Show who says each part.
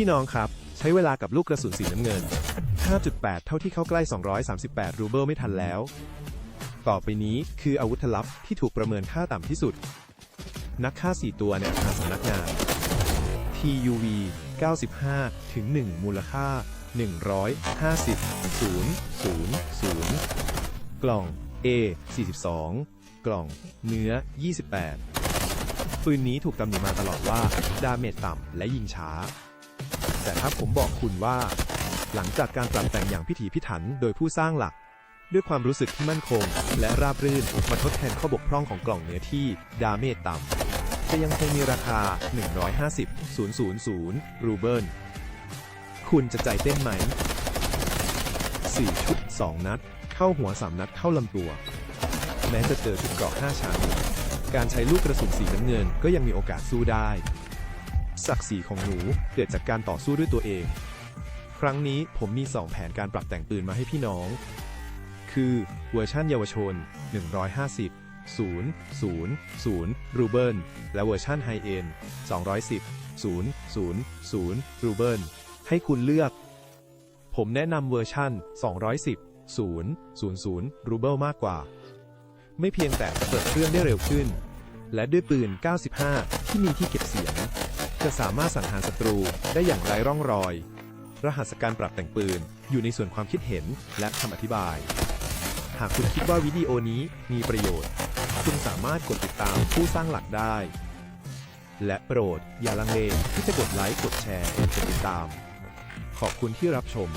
Speaker 1: พี่น้องครับ ใช้เวลากับลูกกระสุนสีน้ำเงิน 5.8 เท่าที่เข้าใกล้ 238 รูเบิลไม่ทันแล้ว ต่อไปนี้คืออาวุธลับที่ถูกประเมินค่าต่ำที่สุด นักฆ่า 4 ตัวในอาคารสำนักงาน TUV 95 ถึง 1 มูลค่า 150 0 0 0 กล่อง A 42 กล่อง เนื้อ 28 ปืนนี้ถูกตำหนิมาตลอดว่า ดาเมจต่ำและยิงช้า แต่ถ้าผมบอกคุณว่า หลังจากการปรับแต่งอย่างพิถีพิถันโดยผู้สร้างหลัก ด้วยความรู้สึกที่มั่นคง และราบรื่นมาทดแทนข้อบกพร่องของกล่องเนื้อที่ดาเมจต่ำจะยังคงมีราคา 150 000 รูเบิลคุณจะใจเต้นไหม 4 ชุด 2 นัด เข้าหัว 3 นัดเข้าลำตัว แม้จะเจอชุดเกราะ5ชั้น การใช้ลูกกระสุนสีน้ำเงินก็ยังมีโอกาสสู้ได้ ศักดิ์ศรีของหนูเกิดจากการต่อสู้ด้วยตัวเอง ครั้งนี้ผมมี 2 แผนการปรับแต่งปืนมาให้พี่น้อง คือเวอร์ชันเยาวชน 150 0 0 0 รูเบิลและเวอร์ชันไฮเอ็น210 0 0 0 รูเบิลให้คุณเลือก ผมแนะนำเวอร์ชัน210 0 0 0 รูเบิลมากกว่า ไม่เพียงแต่เปิดเครื่องได้เร็วขึ้น และด้วยปืน 95 ที่มีที่เก็บเสียง จะสามารถสังหารศัตรูได้อย่างไร้ร่องรอย รหัสการปรับแต่งปืนอยู่ในส่วนความคิดเห็นและคำอธิบาย หากคุณคิดว่าวิดีโอนี้มีประโยชน์ คุณสามารถกดติดตามผู้สร้างหลักได้ และโปรดอย่าลังเลที่จะกดไลค์กดแชร์กดติดตาม ขอบคุณที่รับชม